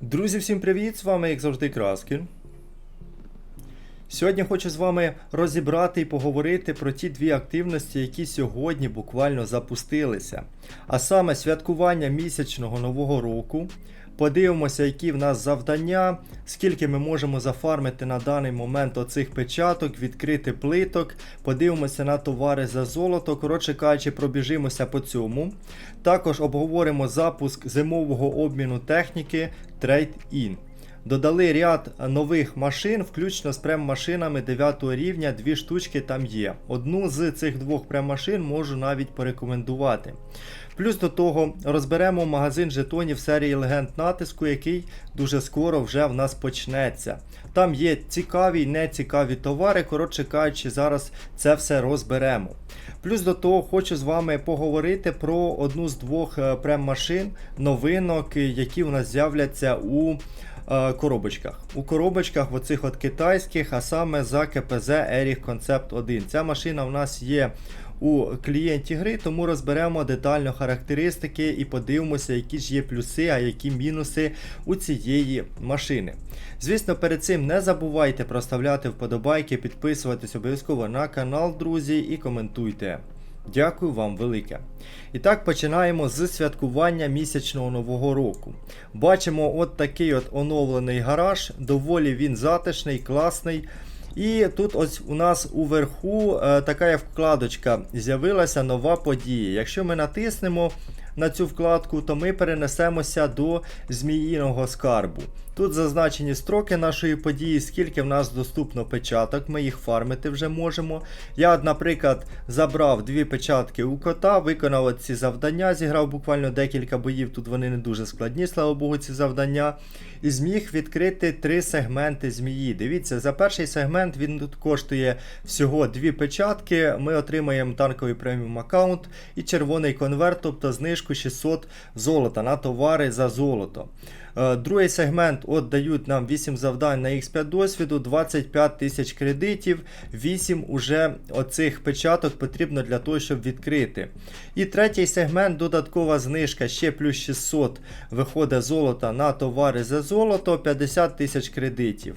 Друзі, всім привіт! З вами, як завжди, Краскін. Сьогодні хочу з вами розібрати і поговорити про ті дві активності, які сьогодні буквально запустилися. А саме святкування місячного нового року. Подивимося, які в нас завдання, скільки ми можемо зафармити на даний момент оцих печаток, відкрити плиток, подивимося на товари за золото. Коротше кажучи, пробіжимося по цьому. Також обговоримо запуск зимового обміну техніки Trade-in. Додали ряд нових машин, включно з прем-машинами 9 рівня, дві штучки там є. Одну з цих двох прем-машин можу навіть порекомендувати. Плюс до того розберемо магазин жетонів серії легенд натиску, який дуже скоро вже в нас почнеться. Там є цікаві і нецікаві товари. Коротше кажучи, зараз це все розберемо. Плюс до того хочу з вами поговорити про одну з двох е, прем-машин, новинок, які у нас з'являться у е, коробочках. У коробочках оцих от китайських, а саме за КПЗ Erich Concept 1. Ця машина в нас є у клієнті гри, тому розберемо детально характеристики і подивимося, які ж є плюси, а які мінуси у цієї машини. Звісно, перед цим не забувайте проставляти вподобайки, підписуватись обов'язково на канал, друзі, і коментуйте. Дякую вам велике. І так починаємо з святкування місячного нового року. Бачимо от такий от оновлений гараж, доволі він затишний, класний. І тут ось у нас уверху е, така вкладочка з'явилася нова подія. Якщо ми натиснемо на цю вкладку, то ми перенесемося до зміїного скарбу. Тут зазначені строки нашої події, скільки в нас доступно печаток, ми їх фармити вже можемо. Я, наприклад, забрав дві печатки у кота, виконав ці завдання, зіграв буквально декілька боїв, тут вони не дуже складні, слава Богу, ці завдання. І зміг відкрити три сегменти змії. Дивіться, за перший сегмент він тут коштує всього дві печатки. Ми отримаємо танковий преміум аккаунт і червоний конверт, тобто знижку 600 золота на товари за золото. Е, Другий сегмент от дають нам 8 завдань на X5 досвіду, 25 тисяч кредитів, 8 уже оцих печаток потрібно для того, щоб відкрити. І третій сегмент додаткова знижка, ще плюс 600 виходить золота на товари за золото, 50 тисяч кредитів.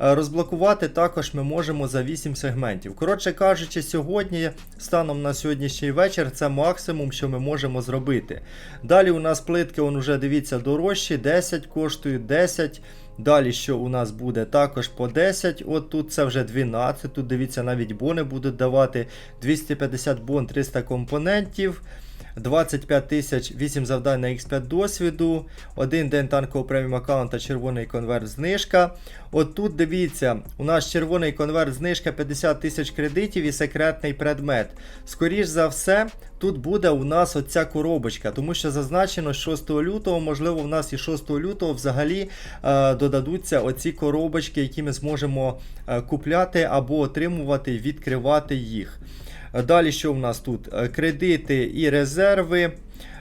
Е, Розблокувати також ми можемо за 8 сегментів. Коротше кажучи, сьогодні, станом на сьогоднішній вечір, це максимум, що ми можемо зробити. Далі у нас плитки, он уже дивіться, дорожчі, 10 коштують 10. Далі, що у нас буде, також по 10. От тут це вже 12. Тут дивіться, навіть бони будуть давати 250 бон, 300 компонентів. 25 тисяч 8 завдань на X5 досвіду, один день танкового преміум аккаунта, червоний конверт знижка. От тут дивіться, у нас червоний конверт знижка 50 тисяч кредитів і секретний предмет. Скоріш за все, тут буде у нас оця коробочка, тому що зазначено з 6 лютого, можливо, в нас і 6 лютого взагалі е, додадуться оці коробочки, які ми зможемо е, купляти або отримувати, відкривати їх. Далі, що в нас тут? Е, Кредити і резерви.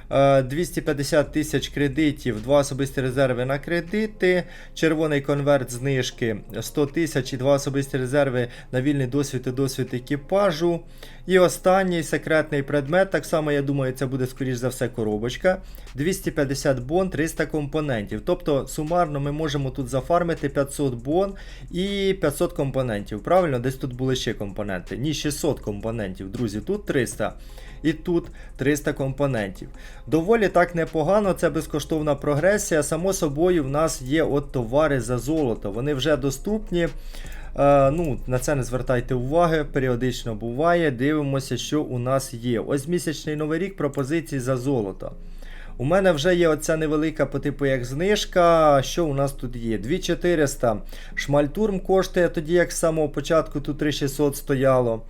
Е, 250 тисяч кредитів, два особисті резерви на кредити, червоний конверт знижки 100 тисяч і два особисті резерви на вільний досвід і досвід екіпажу. І останній секретний предмет, так само, я думаю, це буде скоріш за все коробочка. 250 бон, 300 компонентів. Тобто сумарно ми можемо тут зафармити 500 бон і 500 компонентів. Правильно, десь тут були ще компоненти. Ні, 600 компонентів, друзі, тут 300. І тут 300 компонентів. Доволі так непогано, це безкоштовна прогресія. Само собою, в нас є от товари за золото. Вони вже доступні. Е, ну, На це не звертайте уваги, періодично буває. Дивимося, що у нас є. Ось місячний новий рік пропозицій за золото. У мене вже є оця невелика по типу як знижка. Що у нас тут є? 2400. Шмальтурм коштує тоді, як з самого початку тут 3600 стояло.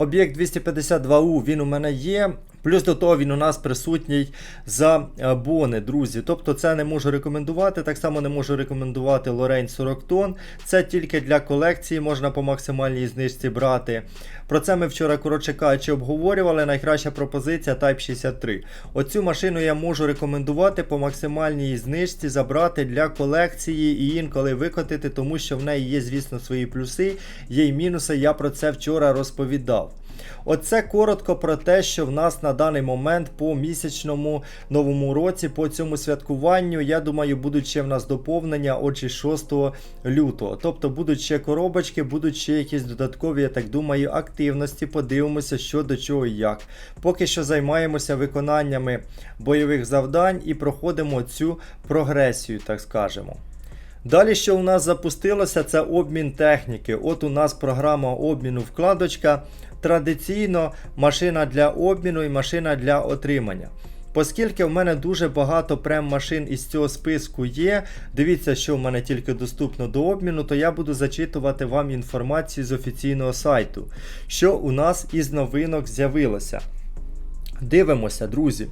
Об'єкт 252У він у мене є. Плюс до того він у нас присутній за е, бони, друзі. Тобто це не можу рекомендувати. Так само не можу рекомендувати Лорейн 40 тонн. Це тільки для колекції, можна по максимальній знижці брати. Про це ми вчора, коротше кажучи, обговорювали. Найкраща пропозиція Type 63. Оцю машину я можу рекомендувати по максимальній знижці забрати для колекції і інколи викотити, тому що в неї є, звісно, свої плюси, є й мінуси. Я про це вчора розповідав. Оце коротко про те, що в нас на даний момент по місячному новому році, по цьому святкуванню, я думаю, будуть ще в нас доповнення, отже, 6 лютого. Тобто будуть ще коробочки, будуть ще якісь додаткові, я так думаю, активності. Подивимося, що до чого і як. Поки що займаємося виконаннями бойових завдань і проходимо цю прогресію, так скажемо. Далі, що у нас запустилося, це обмін техніки. От у нас програма обміну вкладочка. Традиційно машина для обміну і машина для отримання. Оскільки в мене дуже багато прем-машин із цього списку є, дивіться, що в мене тільки доступно до обміну, то я буду зачитувати вам інформацію з офіційного сайту, що у нас із новинок з'явилося. Дивимося, друзі.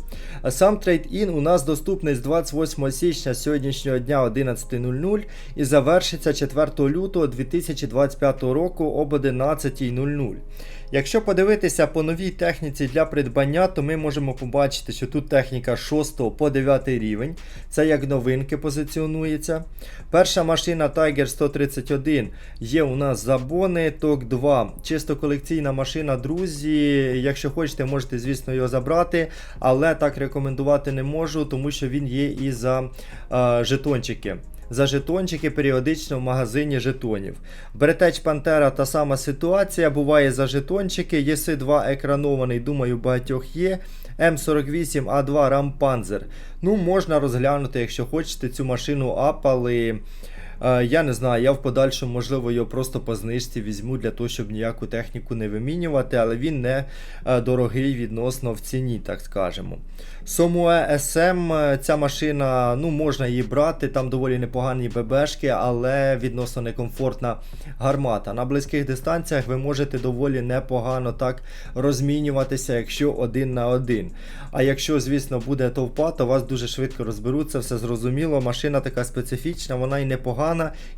Сам трейд-ін у нас доступний з 28 січня сьогоднішнього дня 11.00 і завершиться 4 лютого 2025 року об 11.00. Якщо подивитися по новій техніці для придбання, то ми можемо побачити, що тут техніка 6 по 9 рівень. Це як новинки позиціонується. Перша машина Tiger 131 є у нас забони, ток 2. Чисто колекційна машина, друзі. Якщо хочете, можете, звісно, його забрати, але так рекомендувати не можу, тому що він є і за е, жетончики. За жетончики періодично в магазині жетонів. Бретеч Пантера та сама ситуація. Буває за жетончики. єси 2 екранований, думаю, багатьох є. М48А2 Рампанзер. Ну, можна розглянути, якщо хочете цю машину апали. Е, Я не знаю, я в подальшому, можливо, його просто по знижці візьму для того, щоб ніяку техніку не вимінювати, але він не е, дорогий відносно в ціні, так скажемо. Сомуе СМ, е, ця машина, ну, можна її брати, там доволі непогані ББшки, але відносно некомфортна гармата. На близьких дистанціях ви можете доволі непогано так розмінюватися, якщо один на один. А якщо, звісно, буде товпа, то вас дуже швидко розберуться, все зрозуміло. Машина така специфічна, вона і непогана,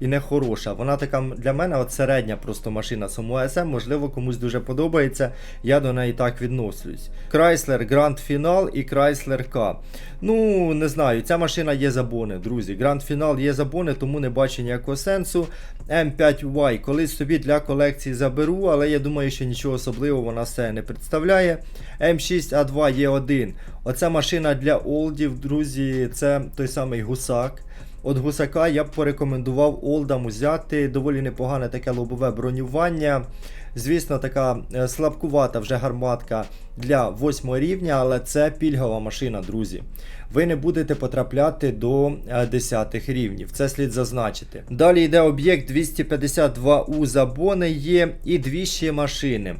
і не хороша. Вона така для мене от середня просто машина Сомуе СМ, можливо, комусь дуже подобається. Я до неї так відношусь. Chrysler Grand Final і Chrysler K. Ну, не знаю, ця машина є забони, друзі. Grand Final є забони, тому не бачу ніякого сенсу. M5Y колись собі для колекції заберу, але я думаю, що нічого особливого вона все не представляє. M6A2 Е1. Оця машина для олдів, друзі, це той самий гусак. От гусака я б порекомендував олдам взяти. Доволі непогане таке лобове бронювання. Звісно, така е, слабкувата вже гарматка для 8 рівня, але це пільгова машина, друзі. Ви не будете потрапляти до 10 рівнів. Це слід зазначити. Далі йде об'єкт 252У забони є і дві ще машини.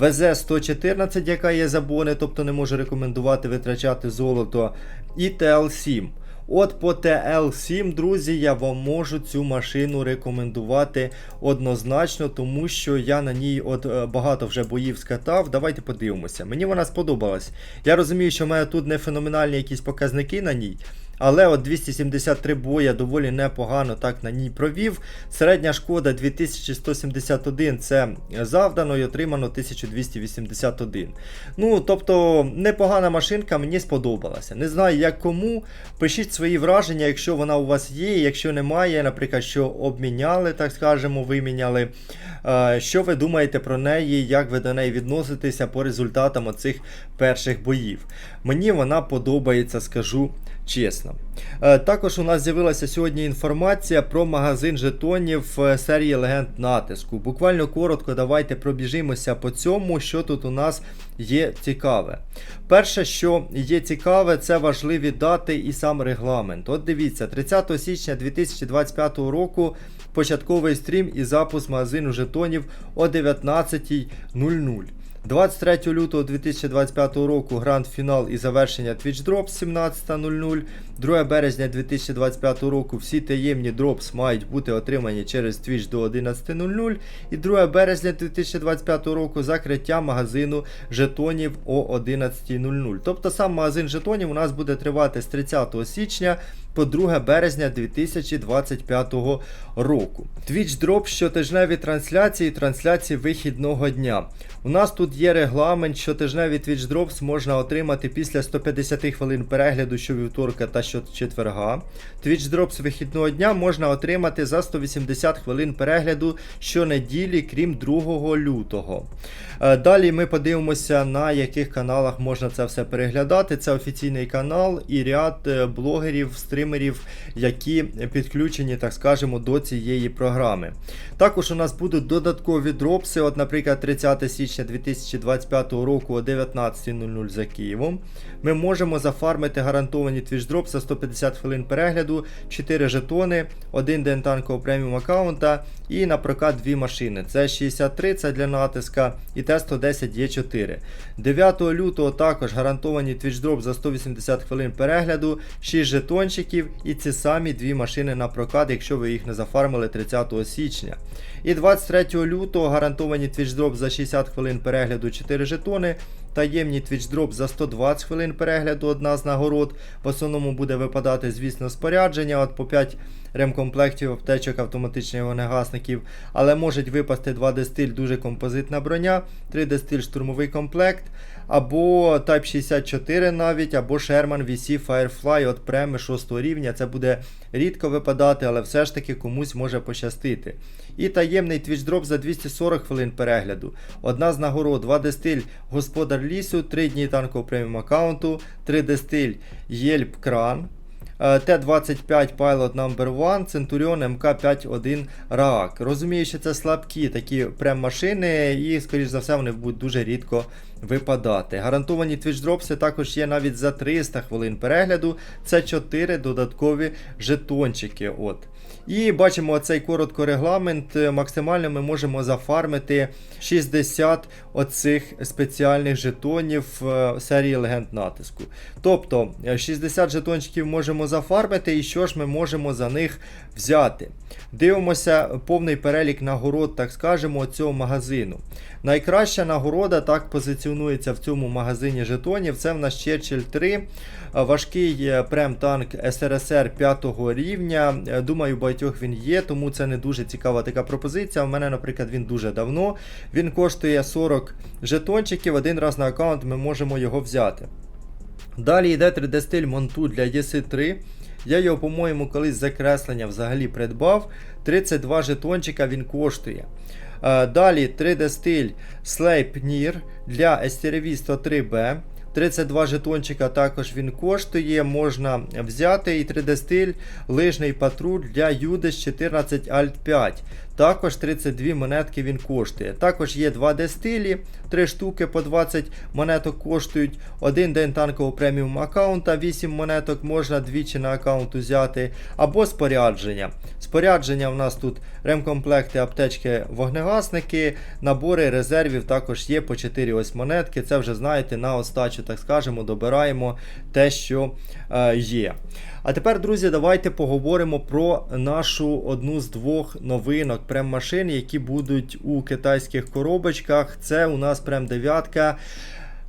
ВЗ-114, яка є забони, тобто не можу рекомендувати витрачати золото. І ТЛ-7. От по TL7, друзі, я вам можу цю машину рекомендувати однозначно, тому що я на ній от е, багато вже боїв скатав. Давайте подивимося. Мені вона сподобалась. Я розумію, що в мене тут не феноменальні якісь показники на ній. Але от 273 боя доволі непогано так на ній провів. Середня шкода 2171 це завдано і отримано 1281. Ну, тобто, непогана машинка, мені сподобалася. Не знаю, як кому. Пишіть свої враження, якщо вона у вас є, якщо немає, наприклад, що обміняли, так скажемо, виміняли. Е, Що ви думаєте про неї, як ви до неї відноситеся по результатам оцих перших боїв? Мені вона подобається, скажу чесно. Е, Також у нас з'явилася сьогодні інформація про магазин жетонів е, серії Легенд натиску. Буквально коротко давайте пробіжимося по цьому, що тут у нас є цікаве. Перше, що є цікаве, це важливі дати і сам регламент. От дивіться, 30 січня 2025 року початковий стрім і запуск магазину жетонів о 19.00. 23 лютого 2025 року гранд фінал і завершення Twitch Drop 17.00. 2 березня 2025 року всі таємні дропс мають бути отримані через Twitch до 11.00. І 2 березня 2025 року закриття магазину жетонів о 11.00. Тобто сам магазин жетонів у нас буде тривати з 30 січня по 2 березня 2025 року. Twitch Drop щотижневі трансляції, трансляції вихідного дня. У нас тут є регламент, щотижневі Twitch Drops можна отримати після 150 хвилин перегляду щовівторка та щочетверга. Twitch Drops вихідного дня можна отримати за 180 хвилин перегляду щонеділі, крім 2 лютого. Е, Далі ми подивимося, на яких каналах можна це все переглядати. Це офіційний канал і ряд е, блогерів, стримерів, які підключені, так скажемо, до цієї програми. Також у нас будуть додаткові дропси. От, наприклад, 30 січня 2025 року о 19.00 за Києвом. Ми можемо зафармити гарантовані Twitch Drop за 150 хвилин перегляду, 4 жетони, 1 день танкового преміум аккаунта і на прокат 2 машини. Це 63, це для натиска і Т-110 Є4. 9 лютого також гарантовані Drop за 180 хвилин перегляду, 6 жетончиків і ці самі 2 машини на прокат, якщо ви їх не зафармили 30 січня. І 23 лютого гарантовані Drop за 60 хвилин перегляду 4 жетони. Twitch Drop за 120 хвилин перегляду одна з нагород. В основному буде випадати, звісно, спорядження, от по 5 ремкомплектів аптечок автоматичних вогнегасників. Але можуть випасти 2 дестиль дуже композитна броня, 3 дестиль штурмовий комплект, або Type 64 навіть, або Sherman VC Firefly от преми 6 рівня. Це буде рідко випадати, але все ж таки комусь може пощастити. І таємний Drop за 240 хвилин перегляду. Одна з нагород 2D Господар лісу, 3 дні танкового преміум аккаунту, 3D Єльп Кран. е, Т-25 Pilot No. 1, Centurion МК-51 Раак. Розумію, що це слабкі такі прем-машини, і, скоріш за все, вони будуть дуже рідко випадати. Гарантовані Drops також є навіть за 300 хвилин перегляду. Це 4 додаткові жетончики. От. І бачимо цей коротко регламент. Е, Максимально ми можемо зафармити 60 оцих спеціальних жетонів е, серії легенд натиску. Тобто е, 60 жетончиків можемо зафармити, і що ж ми можемо за них взяти. Дивимося повний перелік нагород, так скажемо, цього магазину. Найкраща нагорода так позиціонується в цьому магазині жетонів. Це в нас Черчилль 3, е, важкий е, прем-танк СРСР 5 рівня. Е, Думаю, багатьох він є, тому це не дуже цікава така пропозиція. У мене, наприклад, він дуже давно. Він коштує 40 жетончиків. Один раз на аккаунт ми можемо його взяти. Далі йде 3D стиль Монту для EC3. Я його, по-моєму, колись закреслення взагалі придбав. 32 жетончика він коштує. Е, Далі 3D стиль Sleipnir для STRV 103B. 32 жетончика також він коштує, можна взяти. І 3D стиль лижний патруль для UDES 14 Alt 5. Також 32 монетки він коштує. Також є 2D стилі, 3 штуки по 20 монеток коштують. Один день танкового преміум аккаунта, 8 монеток можна двічі на аккаунт взяти. Або спорядження. Спорядження в нас тут ремкомплекти, аптечки, вогнегасники, набори резервів також є по 4 ось монетки. Це вже знаєте, на остачу, так скажемо, добираємо те, що е, є. А тепер, друзі, давайте поговоримо про нашу одну з двох новинок прем-машин, які будуть у китайських коробочках. Це у нас прям дев'ятка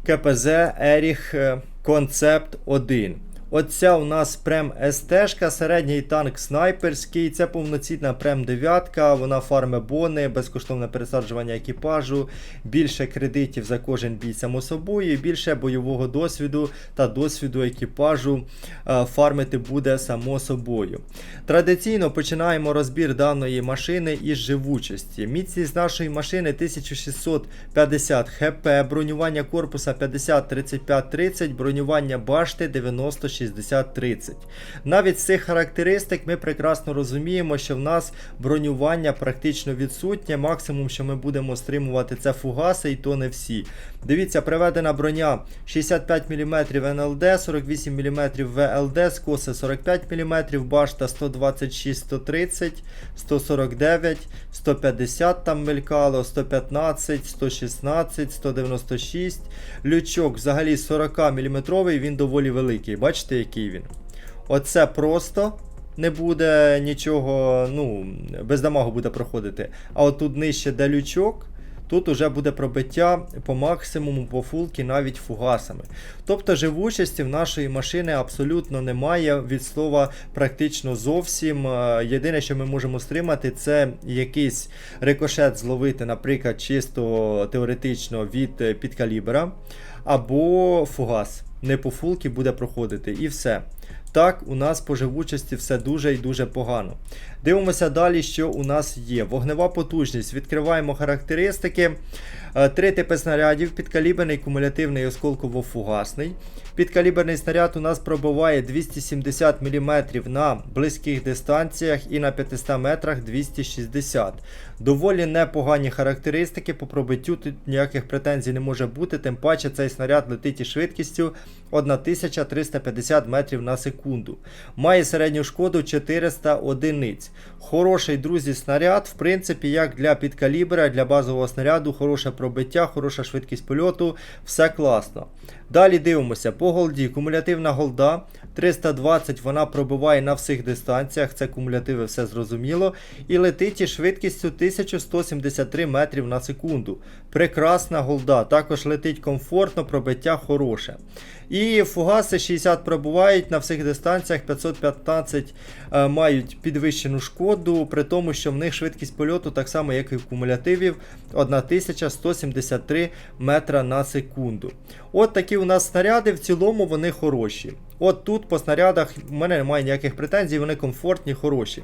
КПЗ Еріх Концепт 1. Оця у нас прем СТ, середній танк снайперський. Це повноцінна прем 9, вона фарме бони, безкоштовне пересаджування екіпажу, більше кредитів за кожен бій само собою, більше бойового досвіду та досвіду екіпажу е, фармити буде само собою. Традиційно починаємо розбір даної машини із живучості. Міцність нашої машини 1650 хп, бронювання корпуса 50-35-30, бронювання башти 90-60-30. Навіть з цих характеристик ми прекрасно розуміємо, що в нас бронювання практично відсутнє. Максимум, що ми будемо стримувати, це фугаси, і то не всі. Дивіться, приведена броня 65 мм НЛД, 48 мм ВЛД, скоси 45 мм, башта 126, 130, 149, 150 там мелькало, 115, 116, 196. Лючок взагалі 40 мм, він доволі великий. Бачите, який він? Оце просто не буде нічого, ну, без дамагу буде проходити. А от тут нижче де лючок, тут уже буде пробиття по максимуму, по фулки, навіть фугасами. Тобто живучості в нашої машини абсолютно немає від слова практично зовсім. Е, Єдине, що ми можемо стримати, це якийсь рикошет зловити, наприклад, чисто теоретично від е, підкалібра, або фугас. Не по фулки буде проходити і все. Так, у нас по живучості все дуже і дуже погано. Дивимося далі, що у нас є. Вогнева потужність. Відкриваємо характеристики. Е, Три типи снарядів: підкаліберний, кумулятивний і осколково-фугасний. Підкаліберний снаряд у нас пробиває 270 мм на близьких дистанціях і на 500 метрах 260 Доволі непогані характеристики. По пробиттю тут ніяких претензій не може бути, тим паче цей снаряд летить із швидкістю 1350 метрів на секунду. Має середню шкоду 400 одиниць. Хороший, друзі, снаряд, в принципі, як для підкалібра, для базового снаряду, хороше пробиття, хороша швидкість польоту, все класно. Далі дивимося по голді. Кумулятивна голда 320 вона пробиває на всіх дистанціях, це кумулятиви, все зрозуміло. І летить із швидкістю 1173 метрів на секунду. Прекрасна голда. Також летить комфортно, пробиття хороше. І фугаси 60 пробувають на всіх дистанціях, 515 е, мають підвищену шкоду, при тому, що в них швидкість польоту, так само, як і в кумулятивів, 1173 метра на секунду. От такі у нас снаряди, в цілому вони хороші. От тут по снарядах в мене немає ніяких претензій, вони комфортні, хороші.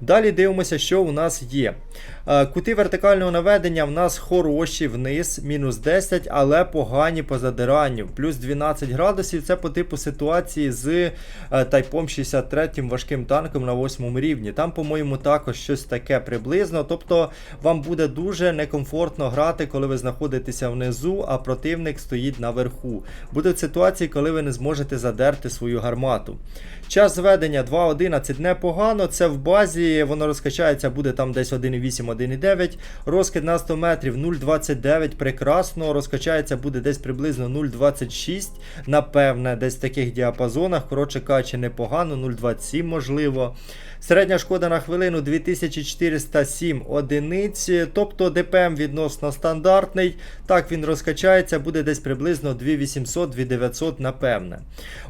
Далі дивимося, що у нас є. Е, Кути вертикального наведення в нас хороші вниз, мінус 10, але погані по задиранню. Плюс 12 градусів це по типу ситуації з е, Тайпом 63 важким танком на 8 рівні. Там, по-моєму, також щось таке приблизно. Тобто вам буде дуже некомфортно грати, коли ви знаходитеся внизу, а противник стоїть наверху. Будуть ситуації, коли ви не зможете задерти свою гармату. Час зведення 2.11 непогано, це в базі, воно розкачається, буде там десь 1.8, 1.9. Розкид на 100 метрів 0.29, прекрасно. Розкачається буде десь приблизно 0.26, напевне, десь в таких діапазонах. Коротше кажучи, непогано, 0.27 можливо. Середня шкода на хвилину 2407 одиниць, тобто ДПМ відносно стандартний. Так він розкачається, буде десь приблизно 2800-2900, напевне.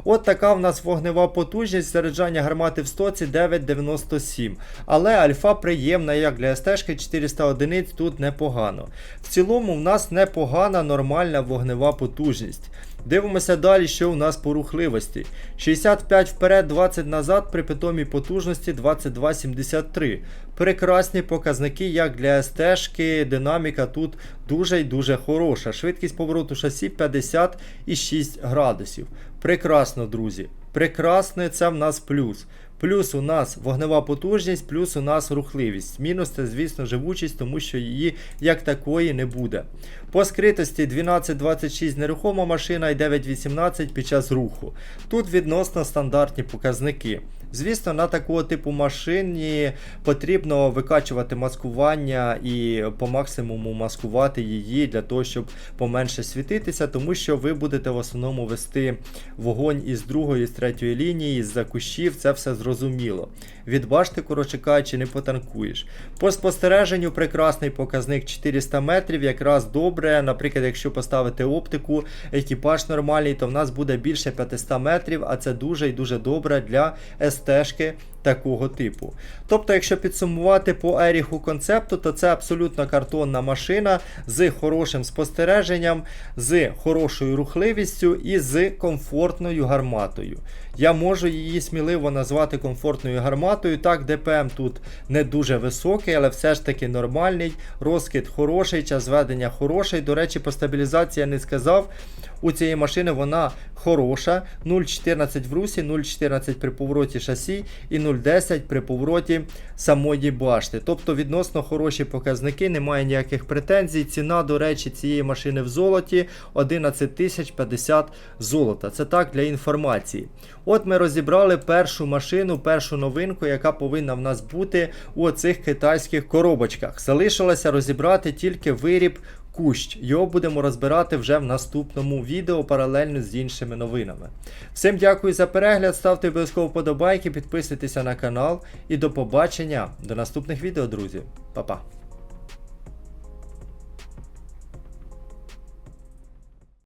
От така в нас вогнева потужність заряджання гармати в стоці 9,97. Але альфа приємна, як для СТ 400 одиниць, тут непогано. В цілому, в нас непогана нормальна вогнева потужність. Дивимося далі, що у нас по рухливості. 65 вперед, 20 назад при питомій потужності 22,73. Прекрасні показники, як для СТ-шки, динаміка тут дуже і дуже хороша. Швидкість повороту шасі 56 градусів. Прекрасно, друзі. Прекрасне це в нас плюс. Плюс у нас вогнева потужність, плюс у нас рухливість. Мінус це, звісно, живучість, тому що її як такої не буде. По скритості 1226 нерухома машина і 918 під час руху. Тут відносно стандартні показники. Звісно, на такого типу машині потрібно викачувати маскування і по максимуму маскувати її для того, щоб поменше світитися, тому що ви будете в основному вести вогонь із другої, з третьої лінії, з-за кущів, це все зрозуміло. Від башти, коротше кажучи, не потанкуєш. По спостереженню прекрасний показник 400 метрів, якраз добре. Наприклад, якщо поставити оптику, екіпаж нормальний, то в нас буде більше 500 метрів, а це дуже і дуже добре для СТ-шки такого типу. Тобто, якщо підсумувати по еріху концепту, то це абсолютно картонна машина з хорошим спостереженням, з хорошою рухливістю і з комфортною гарматою. Я можу її сміливо назвати комфортною гарматою. Так, ДПМ тут не дуже високий, але все ж таки нормальний. Розкид хороший, час зведення хороший. До речі, по стабілізації я не сказав. У цієї машини вона хороша. 0,14 в русі, 0,14 при повороті шасі і 0,10 при повороті самої башти. Тобто відносно хороші показники, немає ніяких претензій. Ціна, до речі, цієї машини в золоті 11 тисяч 50 золота. Це так для інформації. От ми розібрали першу машину, першу новинку, яка повинна в нас бути у цих китайських коробочках. Залишилося розібрати тільки виріб кущ. Його будемо розбирати вже в наступному відео паралельно з іншими новинами. Всім дякую за перегляд, ставте обов'язково вподобайки, підписуйтеся на канал і до побачення до наступних відео, друзі. Па-па.